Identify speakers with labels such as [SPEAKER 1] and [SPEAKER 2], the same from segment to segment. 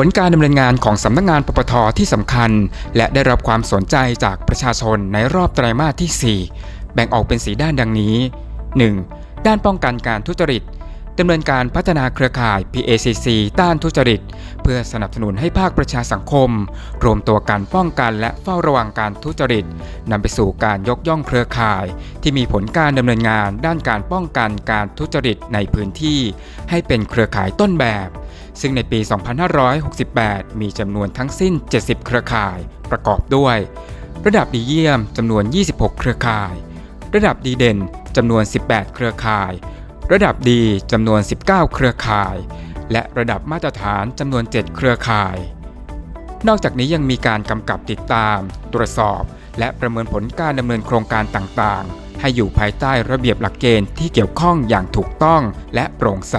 [SPEAKER 1] ผลการดำเนินงานของสำนักงานปปทที่สำคัญ และได้รับความสนใจจากประชาชนในรอบไตรมาสที่ 4 แบ่งออกเป็นสีด้านดังนี้ 1. ด้านป้องกันการทุจริตดำเนินการพัฒนาเครือข่าย PACC ต้านทุจริต เพื่อสนับสนุนให้ภาคประชาสังคม รวมตัวกันป้องกันและเฝ้าระวังการทุจริตนำไปสู่การยกย่องเครือข่าย ที่มีผลการดำเนินงานด้านการป้องกันการทุจริตในพื้นที่ ให้เป็นเครือข่ายต้นแบบ ซึ่งในปี 2568 มีจำนวนทั้งสิ้น 70 เครือข่าย ประกอบด้วย ระดับดีเยี่ยมจำนวน 26 เครือข่าย ระดับดีเด่นจำนวน 18 เครือข่าย ระดับดีจำนวน 19 เครือข่าย และระดับมาตรฐานจำนวน 7 เครือข่าย นอกจากนี้ยังมีการกำกับติดตาม ตรวจสอบ และประเมินผลการดำเนินโครงการต่างๆ ให้อยู่ภายใต้ระเบียบหลักเกณฑ์ที่เกี่ยวข้องอย่างถูกต้องและโปร่งใส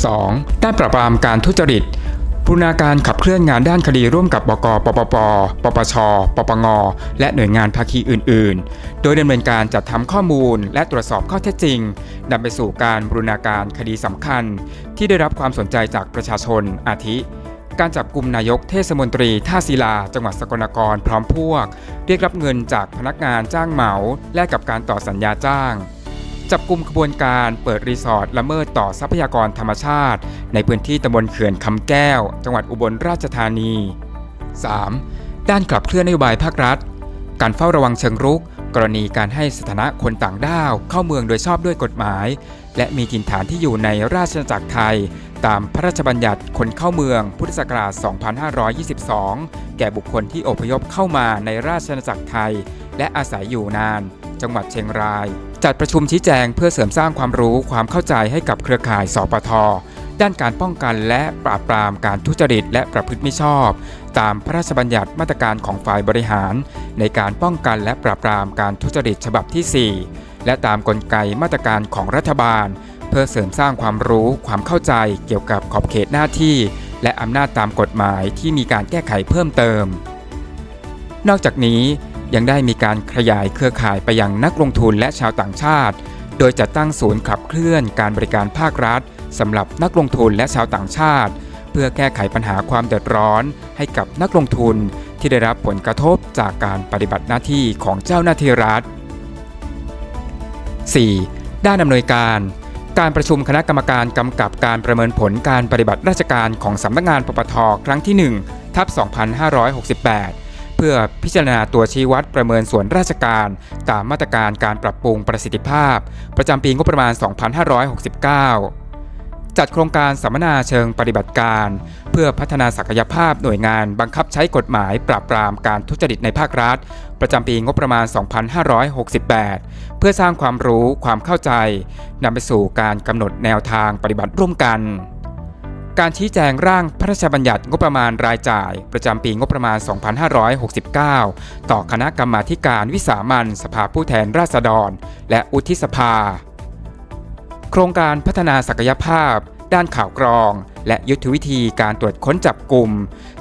[SPEAKER 1] 2. ด้านปราบปรามการทุจริตบูรณาการขับเคลื่อนงานด้านคดีร่วมกับบกปปป ปปช ปปง และหน่วยงานภาคีอื่น ๆ โดยดำเนินการจัดทำข้อมูลและตรวจสอบข้อเท็จจริงนำไปสู่การบูรณาการคดีสำคัญ ที่ได้รับความสนใจจากประชาชน อาทิ การจับกลุ่มนายกเทศมนตรีท่าศิลา จังหวัดสกลนครพร้อมพวก เรียกรับเงินจากพนักงานจ้างเหมา แลกกับการต่อสัญญาจ้าง จับกลุ่มขบวนการเปิดรีสอร์ทละเมิดต่อทรัพยากรธรรมชาติ ในพื้นที่ตำบลเขื่อนคำแก้ว จังหวัดอุบลราชธานี 3. ด้านขับเคลื่อนนโยบายภาครัฐ การเฝ้าระวังเชิงรุก กรณีการให้สถานะคนต่างด้าว เข้าเมืองโดยชอบด้วยกฎหมาย และมีถิ่นฐานที่อยู่ในราชอาณาจักรไทย ตามพระราชบัญญัติคนเข้าเมืองพุทธศักราช 2522 แก่บุคคลที่อพยพเข้ามาในราชอาณาจักรไทย และอาศัยอยู่นาน จังหวัดเชียงราย จัดประชุมชี้แจงเพื่อเสริมสร้างความรู้ความเข้าใจให้กับเครือข่ายสปทด้านการป้องกันและปราบปรามการทุจริตและประพฤติมิชอบ ตามพระราชบัญญัติมาตรการของฝ่ายบริหาร ในการป้องกันและปราบปรามการทุจริตฉบับที่ 4 และตามกลไกมาตรการของรัฐบาล เพื่อเสริมสร้างความรู้ความเข้าใจเกี่ยวกับขอบเขตหน้าที่ และอำนาจตามกฎหมายที่มีการแก้ไขเพิ่มเติม นอกจากนี้ ยังได้มีการขยายเครือข่ายไปยังนักลงทุนและชาวต่างชาติ โดยจัดตั้งศูนย์ขับเคลื่อนการบริการภาครัฐสำหรับนักลงทุนและชาวต่างชาติ เพื่อแก้ไขปัญหาความเดือดร้อน ให้กับนักลงทุนที่ได้รับผลกระทบจากการปฏิบัติหน้าที่ของเจ้าหน้าที่รัฐ 4. ด้านอำนวยการการประชุมคณะกรรมการกำกับการประเมินผลการปฏิบัติราชการของสำนักงานปปทครั้งที่1ทับ2568 เพื่อพิจารณาตัวชี้วัดประเมินส่วนราชการ ตามมาตรการการปรับปรุงประสิทธิภาพ ประจำปีงบประมาณ 2569จัดโครงการสัมมนาเชิงปฏิบัติการ เพื่อพัฒนาศักยภาพหน่วยงานบังคับใช้กฎหมายปราบปรามการทุจริตในภาครัฐ ประจำปีงบประมาณ 2568 เพื่อสร้างความรู้ความเข้าใจนำไปสู่การกำหนดแนวทางปฏิบัติร่วมกัน การชี้แจงร่างพระราชบัญญัติงบประมาณรายจ่าย ประจำปีงบประมาณ 2569 ต่อคณะกรรมาการวิสามัญสภาผู้แทนราษฎร และอุทิสภา โครงการพัฒนาศักยภาพ ด้านข่าวกรอง และยุทธวิธีการตรวจค้นจับกลุ่ม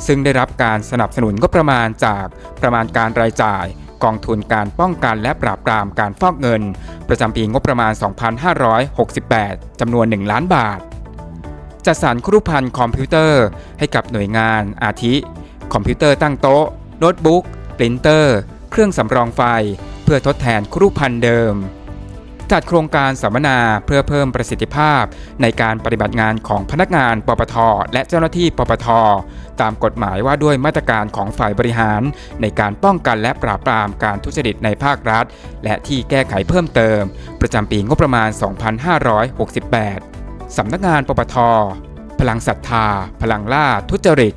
[SPEAKER 1] ซึ่งได้รับการสนับสนุนงบประมาณจากประมาณการรายจ่ายกองทุนการป้องกันและปราบปรามการฟอกเงิน ประจำปีงบประมาณ 2568 จำนวน 1 ล้านบาท จัดสรรครุพันธ์คอมพิวเตอร์ ให้กับหน่วยงาน อาทิ คอมพิวเตอร์ตั้งโต๊ะโน้ตบุ๊กปรินเตอร์ เครื่องสำรองไฟ เพื่อทดแทนครุพันธ์เดิม จัดโครงการสัมมนาเพื่อเพิ่มประสิทธิภาพ ในการปฏิบัติงานของพนักงานปปท และเจ้าหน้าที่ปปท ตามกฎหมายว่าด้วยมาตรการของฝ่ายบริหาร ในการป้องกันและปราบปรามการทุจริตในภาครัฐ และที่แก้ไขเพิ่มเติม ประจำปีงบประมาณ 2568 สำนักงานปปท พลังศรัทธา พลังล่าทุจริต